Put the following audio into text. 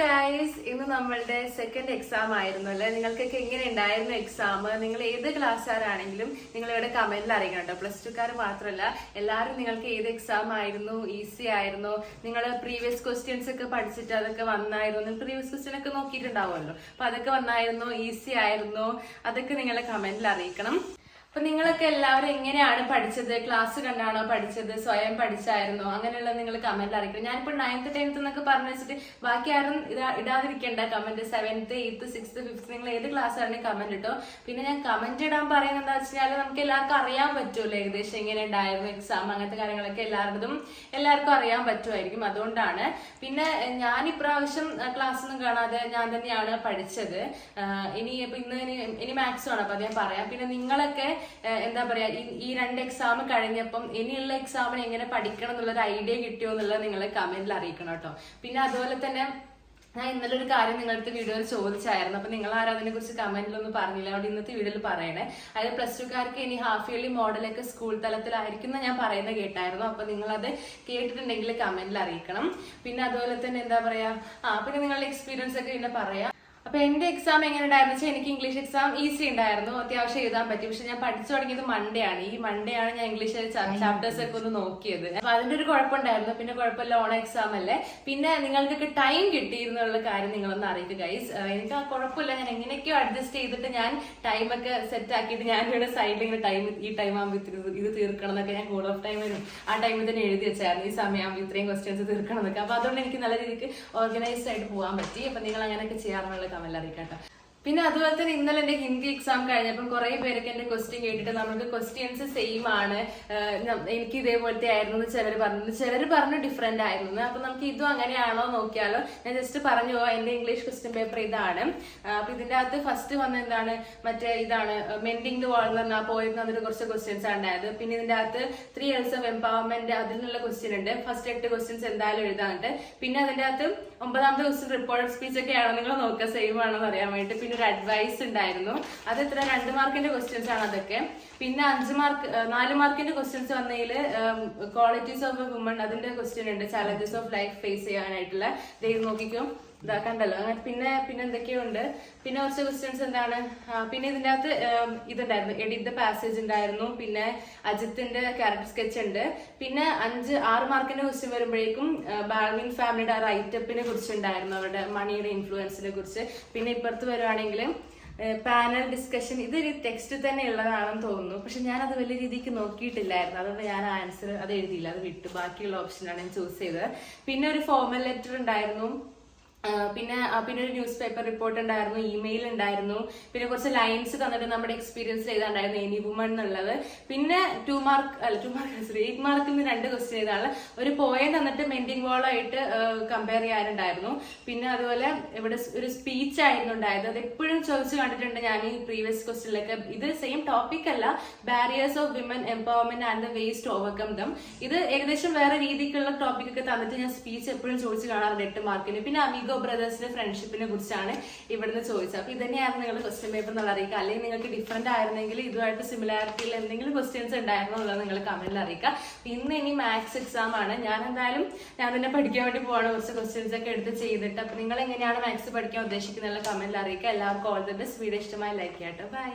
Guys ഇന്ന് നമ്മളുടെ second exam ആയിരുന്നു അല്ലേ? നിങ്ങൾക്കൊക്കെ എങ്ങനെ ഉണ്ടായിരുന്നു എക്സാം നിങ്ങൾ ഏത് ക്ലാസ്സുകാരാണെങ്കിലും നിങ്ങൾ ഇവിടെ കമന്റിൽ അറിയിക്കണം കേട്ടോ. പ്ലസ് ടുക്കാർ മാത്രമല്ല എല്ലാവരും നിങ്ങൾക്ക് ഏത് എക്സാം ആയിരുന്നു? ഈസി ആയിരുന്നു. നിങ്ങൾ പ്രീവിയസ് ക്വസ്റ്റ്യൻസ് ഒക്കെ പഠിച്ചിട്ട് അതൊക്കെ വന്നായിരുന്നു. നിങ്ങൾ പ്രീവിയസ് ക്വസ്റ്റ്യൻ ഒക്കെ നോക്കിയിട്ടുണ്ടാവുമല്ലോ. അപ്പൊ അതൊക്കെ വന്നായിരുന്നോ ഈസി ആയിരുന്നു. അതൊക്കെ നിങ്ങളെ കമന്റിൽ അറിയിക്കണം. അപ്പൊ നിങ്ങളൊക്കെ എല്ലാവരും എങ്ങനെയാണ് പഠിച്ചത്? ക്ലാസ് കണ്ടാണോ പഠിച്ചത്? സ്വയം പഠിച്ചായിരുന്നോ? അങ്ങനെയുള്ള നിങ്ങൾ കമന്റ് അറിയിക്കണം. ഞാനിപ്പോ നയൻത്ത് ടെൻത്ത് എന്നൊക്കെ പറഞ്ഞു വെച്ചിട്ട് ബാക്കി ആരും ഇടാതിരിക്കേണ്ട. Comment seventh eighth sixth fifth നിങ്ങൾ ഏത് ക്ലാസ് ആണെങ്കിൽ കമന്റ് ഇട്ടോ. പിന്നെ ഞാൻ കമന്റ് ഇടാൻ പറയുന്നത് എന്താ വെച്ചാൽ നമുക്ക് എല്ലാവർക്കും അറിയാൻ പറ്റുമല്ലോ ഏകദേശം എങ്ങനെ ഉണ്ടായിരുന്നു എക്സാം അങ്ങനത്തെ കാര്യങ്ങളൊക്കെ എല്ലാവരുടെതും എല്ലാവർക്കും അറിയാൻ പറ്റുമായിരിക്കും അതുകൊണ്ടാണ്. പിന്നെ ഞാൻ ഇപ്രാവശ്യം ക്ലാസ് ഒന്നും കാണാതെ ഞാൻ തന്നെയാണ് പഠിച്ചത്. ഇനി ഇപ്പൊ ഇന്ന് ഇനി മാത്സും ആണ് അപ്പൊ അത് ഞാൻ പറയാം. പിന്നെ നിങ്ങളൊക്കെ എന്താ പറയാ ഈ- രണ്ട് എക്സാം കഴിഞ്ഞപ്പം ഇനിയുള്ള എക്സാമിന് എങ്ങനെ പഠിക്കണം എന്നുള്ളൊരു ഐഡിയ കിട്ടിയോ എന്നുള്ളത് നിങ്ങൾ കമന്റിൽ അറിയിക്കണം കേട്ടോ. പിന്നെ അതുപോലെ തന്നെ ഞാൻ ഇന്നലെ ഒരു കാര്യം നിങ്ങളുടെ വീഡിയോയിൽ ചോദിച്ചായിരുന്നു. അപ്പൊ നിങ്ങൾ ആരും അതിനെ കുറിച്ച് കമന്റിലൊന്നും പറഞ്ഞില്ല. അതുകൊണ്ട് ഇന്നത്തെ വീഡിയോയിൽ പറയണേ. അതായത് പ്ലസ് ടുക്കാർക്ക് ഇനി ഹാഫ് ഇയർലി മോഡലൊക്കെ സ്കൂൾ തലത്തിലായിരിക്കും എന്ന് ഞാൻ പറയുന്നത് കേട്ടായിരുന്നു. അപ്പൊ നിങ്ങൾ അത് കേട്ടിട്ടുണ്ടെങ്കിൽ കമന്റിൽ അറിയിക്കണം. പിന്നെ അതുപോലെ തന്നെ എന്താ പറയാ ആ പിന്നെ നിങ്ങളുടെ എക്സ്പീരിയൻസ് ഒക്കെ പിന്നെ പറയാം. അപ്പൊ എന്റെ എക്സാം എങ്ങനെ ഉണ്ടായിരുന്നു? വെച്ചാൽ എനിക്ക് ഇംഗ്ലീഷ് എക്സാം ഈസി ഉണ്ടായിരുന്നു. അത്യാവശ്യം എഴുതാൻ പറ്റി. പക്ഷെ ഞാൻ പഠിച്ചു തുടങ്ങിയത് മൺഡേ ആണ്. ഈ മൺഡേ ആണ് ഞാൻ ഇംഗ്ലീഷ് ചാപ്റ്റേഴ്സ് ഒക്കെ ഒന്ന് നോക്കിയത്. അപ്പൊ അതിന്റെ ഒരു കുഴപ്പമുണ്ടായിരുന്നു. പിന്നെ കുഴപ്പമില്ല ഓൺ എക്സാം അല്ലേ? പിന്നെ നിങ്ങൾക്കൊക്കെ ടൈം കിട്ടിയിരുന്നുള്ള കാര്യം നിങ്ങളൊന്ന് അറിയിക്കുക ഗൈസ് എനിക്ക് ആ കുഴപ്പമില്ല. ഞാൻ എങ്ങനെയൊക്കെയോ അഡ്ജസ്റ്റ് ചെയ്തിട്ട് ഞാൻ ടൈം ഒക്കെ സെറ്റ് ആക്കിയിട്ട് ഞാൻ ഇവിടെ സൈഡിൽ ഇങ്ങനെ ടൈം ഈ ടൈം ആകുമ്പോൾ ഇത് തീർക്കണം എന്നൊക്കെ ഞാൻ കൂൾ ഓഫ് ടൈമിനും ആ ടൈമിൽ തന്നെ എഴുതി വെച്ചായിരുന്നു. ഈ സമയമാകുമ്പോൾ ഇത്രയും ക്വസ്റ്റ്യൻസ് തീർക്കണം എന്നൊക്കെ. അപ്പൊ അതുകൊണ്ട് എനിക്ക് നല്ല രീതിക്ക് ഓർഗനൈസ്ഡ് ആയിട്ട് പോകാൻ പറ്റി. അപ്പൊ നിങ്ങൾ അങ്ങനെയൊക്കെ ചെയ്യാറുള്ള കമന്റ് അറിയിക്കട്ടോ പിന്നെ അതുപോലെ തന്നെ ഇന്നലെ എന്റെ ഹിന്ദി എക്സാം കഴിഞ്ഞപ്പം കുറെ പേരൊക്കെ എന്റെ ക്വസ്റ്റ്യൻ കേട്ടിട്ട് നമുക്ക് ക്വസ്റ്റ്യൻസ് സെയിം ആണ്. എനിക്ക് ഇതേപോലത്തെ ആയിരുന്നു ചിലർ പറഞ്ഞു. ചിലർ പറഞ്ഞു ഡിഫറെന്റ് ആയിരുന്നു. അപ്പൊ നമുക്ക് ഇതും അങ്ങനെയാണോ നോക്കിയാലോ. ഞാൻ ജസ്റ്റ് പറഞ്ഞു എന്റെ ഇംഗ്ലീഷ് ക്വസ്റ്റ്യൻ പേപ്പർ ഇതാണ്. അപ്പൊ ഇതിന്റെ അകത്ത് ഫസ്റ്റ് വന്ന എന്താണ് മറ്റേ ഇതാണ് മെൻഡിങ് വാൾ എന്ന് പറഞ്ഞാൽ പോയത് വന്നിട്ട് കുറച്ച് ക്വസ്റ്റ്യൻസ് ഉണ്ടായത്. പിന്നെ ഇതിന്റെ അകത്ത് ത്രീ ഇയേഴ്സ് ഓഫ് എംപവർമെന്റ് അതിനുള്ള ക്വസ്റ്റ്യൻ ഉണ്ട്. ഫസ്റ്റ് എട്ട് ക്വസ്റ്റ്യൻസ് എന്തായാലും എഴുതാനുണ്ട് പിന്നെ അതിന്റെ അകത്ത് ഒമ്പതാമത്തെ ക്വസ്റ്റ്യൻ റിപ്പോർട്ട് സ്പീച്ച് ഒക്കെ ആണോ? നിങ്ങൾ നോക്കുക. സെയിം ആണോ എന്ന് അറിയാൻ വേണ്ടി പിന്നെ ഒരു അഡ്വൈസ് ഉണ്ടായിരുന്നു. അത് എത്ര? രണ്ട് മാർക്കിന്റെ ക്വസ്റ്റ്യൻസ് ആണ് അതൊക്കെ. പിന്നെ അഞ്ച് മാർക്ക് നാല് മാർക്കിന്റെ ക്വസ്റ്റ്യൻസ് വന്നതിൽ ക്വാളിറ്റീസ് ഓഫ് എ വുമൺ അതിന്റെ ക്വസ്റ്റ്യൻ ഉണ്ട്. ചാലഞ്ചസ് ഓഫ് ലൈഫ് ഫേസ് ചെയ്യാനായിട്ടുള്ള. ദൈവം നോക്കിക്കും. ഇതാ കണ്ടല്ലോ അങ്ങനെ പിന്നെ പിന്നെ എന്തൊക്കെയോ ഉണ്ട് പിന്നെ കുറച്ച് ക്വസ്റ്റ്യൻസ് എന്താണ്? പിന്നെ ഇതിന്റെ അകത്ത് ഇതുണ്ടായിരുന്നു. എഡിറ്റ് ദ പാസേജ് ഉണ്ടായിരുന്നു. പിന്നെ അജിത്തിന്റെ ക്യാരക്ടർ സ്കെച്ച് ഉണ്ട്. പിന്നെ അഞ്ച് ആറ് മാർക്കിന്റെ ക്വസ്റ്റ്യൻ വരുമ്പോഴേക്കും ബാൾവിൻ ഫാമിലിയുടെ ആ റൈറ്റപ്പിനെ കുറിച്ചുണ്ടായിരുന്നു അവരുടെ മണിയുടെ ഇൻഫ്ലുവൻസിനെ കുറിച്ച്. പിന്നെ ഇപ്പുറത്ത് വരുവാണെങ്കിൽ പാനൽ ഡിസ്കഷൻ ഇതൊരു ടെക്സ്റ്റ് തന്നെ ഉള്ളതാണെന്ന് തോന്നുന്നു. പക്ഷെ ഞാൻ അത് വലിയ രീതിക്ക് നോക്കിയിട്ടില്ലായിരുന്നു. അതുകൊണ്ട് ഞാൻ ആൻസർ അത് എഴുതിയില്ല. അത് വിട്ടു. ബാക്കിയുള്ള ഓപ്ഷനാണ് ഞാൻ ചൂസ് ചെയ്തത്. പിന്നെ ഒരു ഫോമൽ ലെറ്റർ ഉണ്ടായിരുന്നു. um, പിന്നെ പിന്നെ ഒരു ന്യൂസ് പേപ്പർ റിപ്പോർട്ട് ഉണ്ടായിരുന്നു ഇമെയിൽ ഉണ്ടായിരുന്നു. പിന്നെ കുറച്ച് ലൈൻസ് തന്നിട്ട് നമ്മുടെ എക്സ്പീരിയൻസ് ചെയ്താണ്ടായിരുന്നു എനി വുമൺ എന്നുള്ളത്. പിന്നെ ടു മാർക്ക് അല്ല ടു മാർക്ക് സോറി എയ്റ്റ് മാർക്കിൽ നിന്ന് രണ്ട് ക്വസ്റ്റ്യൻ ചെയ്താണ് ഒരു പോയം തന്നിട്ട് മെൻഡിങ് വോളായിട്ട് കമ്പയർ ചെയ്യാനുണ്ടായിരുന്നു. പിന്നെ അതുപോലെ ഇവിടെ ഒരു സ്പീച്ച് ആയിരുന്നു ഉണ്ടായത്. അത് എപ്പോഴും ചോദിച്ചു കണ്ടിട്ടുണ്ട് ഞാൻ ഈ പ്രീവിയസ് ക്വസ്റ്റ്യനിലൊക്കെ ഇത് സെയിം ടോപ്പിക് അല്ല. Barriers of women empowerment and the ways overcome them ഇത് ഏകദേശം വേറെ രീതിക്കുള്ള ടോപ്പിക് ഒക്കെ തന്നിട്ട് ഞാൻ സ്പീച്ച് എപ്പോഴും ചോദിച്ചു കാണാറുണ്ട് എട്ട് മാർക്കിന് പിന്നെ അമീഗോ അമിഗോ ബ്രദേഴ്സിന്റെ ഫ്രണ്ട്ഷിപ്പിനെ കുറിച്ചാണ് ഇവിടുന്ന് ചോദിച്ചത്. അപ്പൊ ഇതന്നെയാണ് നിങ്ങൾ ക്വസ്റ്റ്യൻ പേപ്പർ എന്നുള്ള അറിയിക്കുക അല്ലെങ്കിൽ നിങ്ങൾക്ക് ഡിഫറെന്റ് ആയിരുന്നെങ്കിൽ ഇതുമായിട്ട് സിമിലാരിറ്റിയിൽ എന്തെങ്കിലും ക്വസ്റ്റ്യൻസ് ഉണ്ടായിരുന്നോ എന്നുള്ളത് നിങ്ങൾ കമന്റിൽ അറിയിക്കുക ഇന്ന് ഇനി മാത്സ് എക്സാം ആണ്. ഞാൻ എന്തായാലും ഞാൻ തന്നെ പഠിക്കാൻ വേണ്ടി പോവാണ്. കുറച്ച് ക്വസ്റ്റ്യൻസ് ഒക്കെ എടുത്ത് ചെയ്തിട്ട്. അപ്പൊ നിങ്ങൾ എങ്ങനെയാണ് മാത്സ് പഠിക്കാൻ ഉദ്ദേശിക്കുന്നത് കമന്റിൽ അറിയിക്കുക എല്ലാവർക്കും ഓൾ ദ ബെസ്റ്റ് വീഡിയോ ഇഷ്ടമായി ലൈക്ക് ചെയ്യാട്ടോ. ബൈ